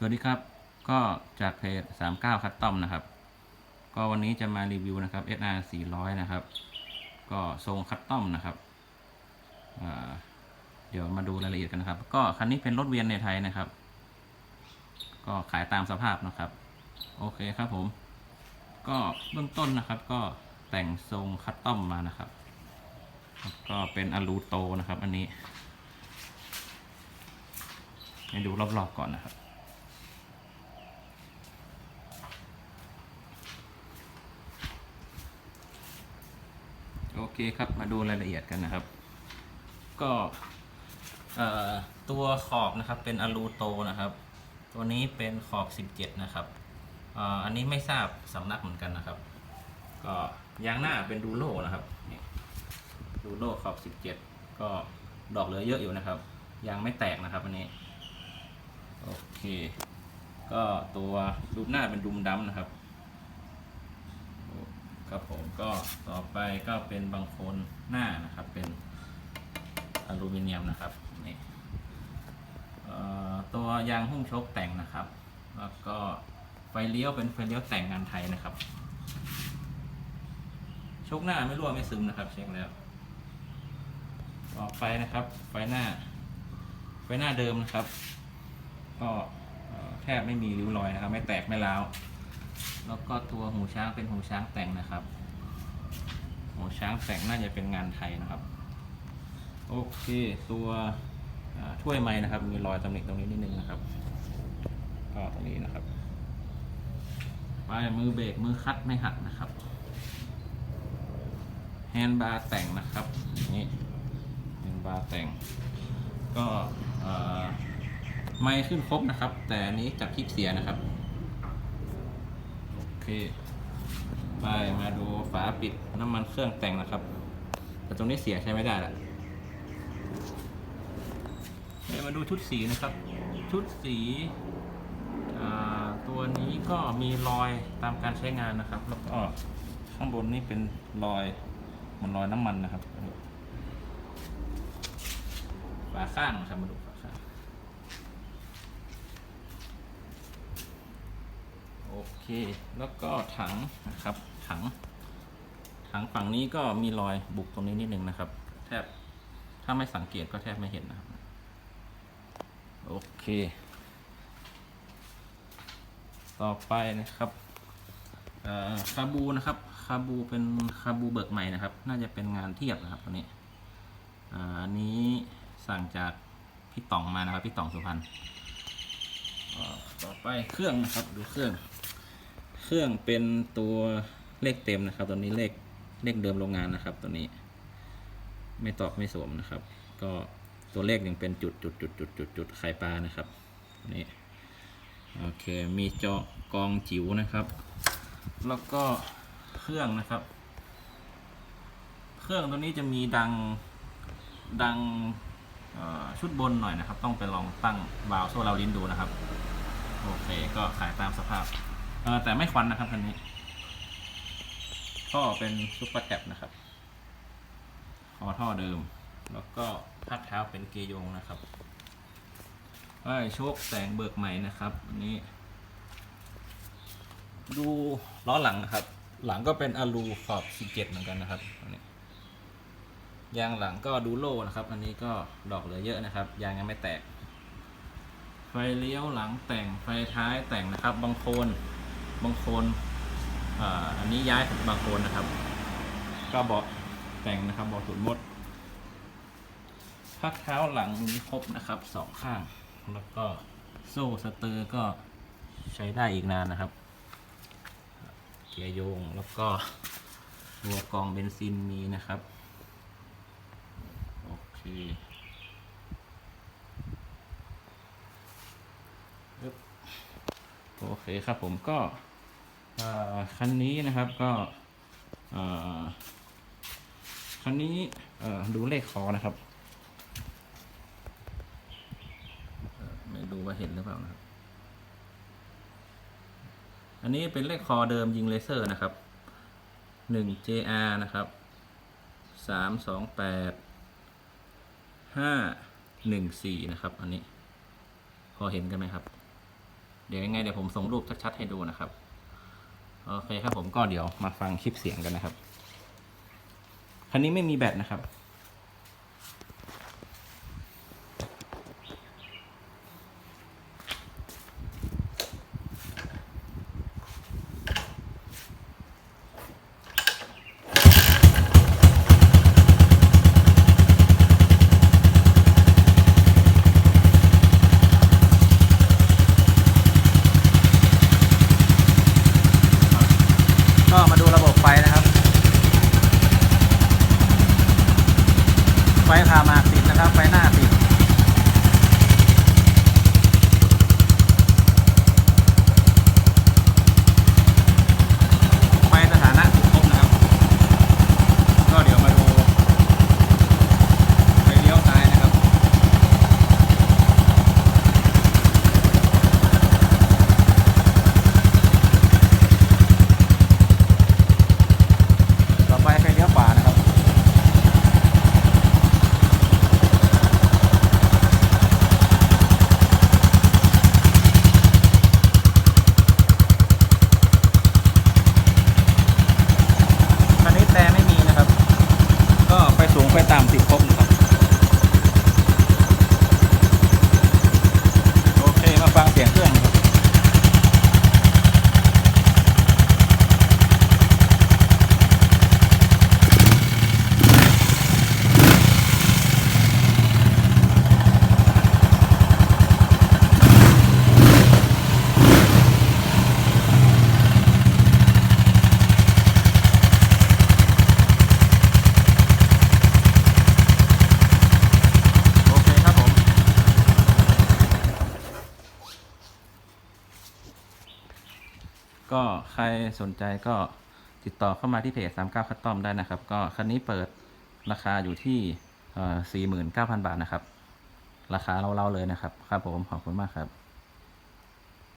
สวัสดีครับ ก็จากเพจ39 คัตตอมนะครับ ก็วันนี้จะมารีวิวนะครับ SR 400 นะครับ ก็ทรงคัตตอมนะครับ เดี๋ยวมาดูรายละเอียดกันนะครับ ก็คันนี้เป็นรถเวียนในไทยนะครับ ก็ขายตามสภาพนะครับ โอเคครับผม ก็เบื้องต้นนะครับ ก็แต่งทรงคัตตอมมานะครับ ก็เป็นอลูโตนะครับ อันนี้ให้ดูรอบๆก่อนนะครับ เคครับมาดูรายละเอียดกันนะครับ ก็ตัวขอบนะครับเป็นอะลูโตนะครับ ตัวนี้เป็นขอบ 17 นะครับอันนี้ไม่ทราบสำนักเหมือนกันนะครับ ก็ยางหน้าเป็นดูโลนะครับดูโลขอบ 17 ก็ดอกเหลือเยอะอยู่นะครับ ยางไม่แตกนะครับอันนี้โอเค ก็ตัวรูปหน้าเป็นดุมดำนะครับ ครับผมก็ต่อไปก็เป็นบางโคนหน้านะครับ เป็นอลูมิเนียมนะครับนี่ตัวยางหุ้มชคแต่งนะครับ แล้วก็ไฟเลี้ยวเป็นไฟเลี้ยวแต่งงานไทยนะครับชคหน้าไม่รั่วไม่ซึมนะครับ เช็คแล้ว ต่อไปนะครับ ไฟหน้า ไฟหน้าเดิมนะครับ ก็แทบไม่มีริ้วรอยนะครับ ไม่แตกไม่ร้าว แล้วก็ตัวหูช้างเป็นหูช้างแต่งนะครับ หูช้างแต่งน่าจะเป็นงานไทยนะครับ โอเค ตัวอ่าถ้วยไม้นะครับ มีรอยตำหนิตรงนี้นิดนึงนะครับก็ตรงนี้นะครับปลายมือเบรกมือคัดไม่หักนะครับแฮนด์บาร์แต่งนะครับนี่แฮนด์บาร์แต่ง ก็ไม่ขึ้นครบนะครับ แต่นนี้จับคลิปเสียนะครับ โอเคไปมาดูฝาปิดน้ำมันเครื่องแต่งนะครับ แต่ตรงนี้เสียใช้ไม่ได้ละเดี๋ยวมาดูชุดสีนะครับ ชุดสีตัวนี้ก็มีรอยตามการใช้งานนะครับ แล้วก็ข้างบนนี่เป็นรอยมันรอยน้ำมันนะครับฝาข้างนะครับมาดูฝาข้าง โอ เคแล้วก็ถังนะครับถัง ถังฝั่งนี้ก็มีรอยบุกตรงนี้นิดนึงนะครับ แทบถ้าไม่สังเกตก็แทบไม่เห็นนะครับ โอเค ต่อไปนะครับคาบูนะครับคาบูเป็นคาบูเบิกใหม่นะครับ น่าจะเป็นงานเทียบนะครับตัวนี้อันนี้สั่งจากพี่ต่องมานะครับพี่ต่องสุพรรณต่อไปเครื่องนะครับดูเครื่อง เครื่องเป็นตัวเลขเต็มนะครับ ตัวนี้เลขเลขเดิมโรงงานนะครับ ตัวนี้ ไม่ตอกไม่สวมนะครับ ก็ตัวเลขยังเป็นจุดจุดจุดจุดจุดจุดไข่ปลานะครับนี้โอเคมีจอกองจิ๋วนะครับ แล้วก็เครื่องนะครับ เครื่องตัวนี้จะมีดังดังชุดบนหน่อยนะครับ ต้องไปลองตั้งวาล์วโซ่เราลิ้นดูนะครับ โอเค ก็ขายตามสภาพ เออแต่ไม่ควันนะครับคันนี้ท่อเป็นซุปเปอร์แท็บนะครับคอท่อเดิม แล้วก็พัดเท้าเป็นเกยงนะครับไอโชคแสงเบิกใหม่นะครับอันนี้ ดูล้อหลังนะครับ หลังก็เป็นอะลูขอบ17เหมือนกันนะครับอันนี้ยางหลังก็ดูโล่นะครับ อันนี้ก็ดอกเหลือเยอะนะครับ ยางยังไม่แตก ไฟเลี้ยวหลังแต่งไฟท้ายแต่งนะครับ บางโคน บางโคนอันนี้ย้ายบางโคนนะครับ ก็เบาะแต่งนะครับเบาะสุดมดพักเท้าหลังมีครบนะครับสองข้าง แล้วก็โซ่สเตอร์ก็ใช้ได้อีกนานนะครับ เกียร์โยงแล้วก็ตัวกองเบนซินมีนะครับ โอเคโอเคครับผมก็ คันนี้นะครับก็คันนี้ดูเลขคอนะครับไม่รู้ว่าเห็นหรือเปล่านะครับ อันนี้เป็นเลขคอเดิมยิงเลเซอร์นะครับหนึ่ง JR นะครับสามสองแปดห้าหนึ่งสี่นะครับ อันนี้ พอเห็นกันไหมครับ เดี๋ยวยังไงเดี๋ยวผมส่งรูปชัดๆให้ดูนะครับ โอเคครับผมก็เดี๋ยวมาฟังคลิปเสียงกันนะครับ คันนี้ไม่มีแบตนะครับ ก็มาดูระบบไฟนะครับ ไฟผ่าหมากติดนะครับ ไฟหน้าติด ไฟสถานะติดครบนะครับ ก็เดี๋ยวมาดูไฟเลี้ยวซ้ายนะครับ ต่อไปไฟเลี้ยวขวานะครับ คันนี้แต่ไม่มีนะครับ ก็ ไปต่ำติครบนะครับ โอเค มาฟังเสียงเครื่องนะครับ โอเคครับผม ก็ ใครสนใจก็ติดต่อเข้ามาที่เพจ39คัตตอมได้นะครับ ก็คันนี้เปิดราคาอยู่ที่49,000บาทนะครับ ราคาเราๆเลยนะครับ ครับผม ขอบคุณมากครับ